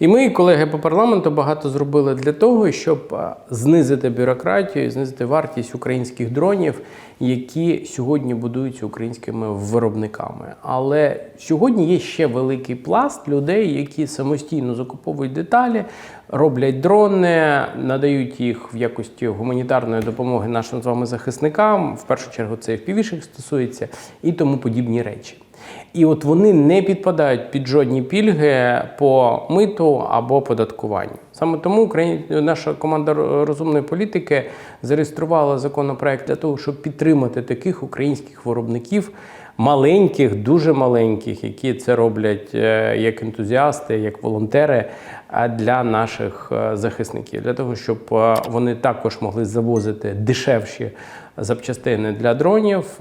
І ми, колеги по парламенту, багато зробили для того, щоб е, знизити бюрократію, знизити вартість українських дронів, які сьогодні будуються українськими виробниками. Але сьогодні є ще великий пласт людей, які самостійно закуповують деталі, роблять дрони, надають їх в якості гуманітарної допомоги нашим з вами захисникам. В першу чергу це FPV-шок стосується і тому подібні речі. І от вони не підпадають під жодні пільги по миту або податкуванню. Саме тому Україна, наша команда розумної політики зареєструвала законопроект для того, щоб підтримати таких українських виробників, маленьких, дуже маленьких, які це роблять е, як ентузіасти, як волонтери для наших е, захисників, для того, щоб е, вони також могли завозити дешевші запчастини для дронів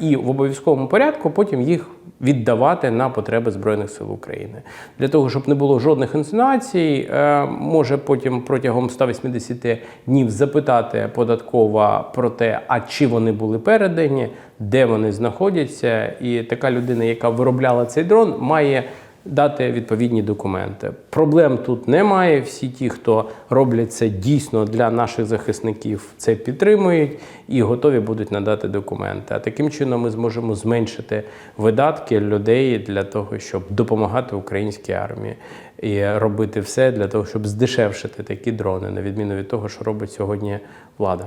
і в обов'язковому порядку потім їх віддавати на потреби Збройних сил України. Для того, щоб не було жодних інсинуацій, може потім протягом 180 днів запитати податкова про те, а чи вони були передані, де вони знаходяться, і така людина, яка виробляла цей дрон, має дати відповідні документи. Проблем тут немає. Всі ті, хто роблять це дійсно для наших захисників, це підтримують і готові будуть надати документи. А таким чином ми зможемо зменшити видатки людей для того, щоб допомагати українській армії і робити все для того, щоб здешевшити такі дрони, на відміну від того, що робить сьогодні влада.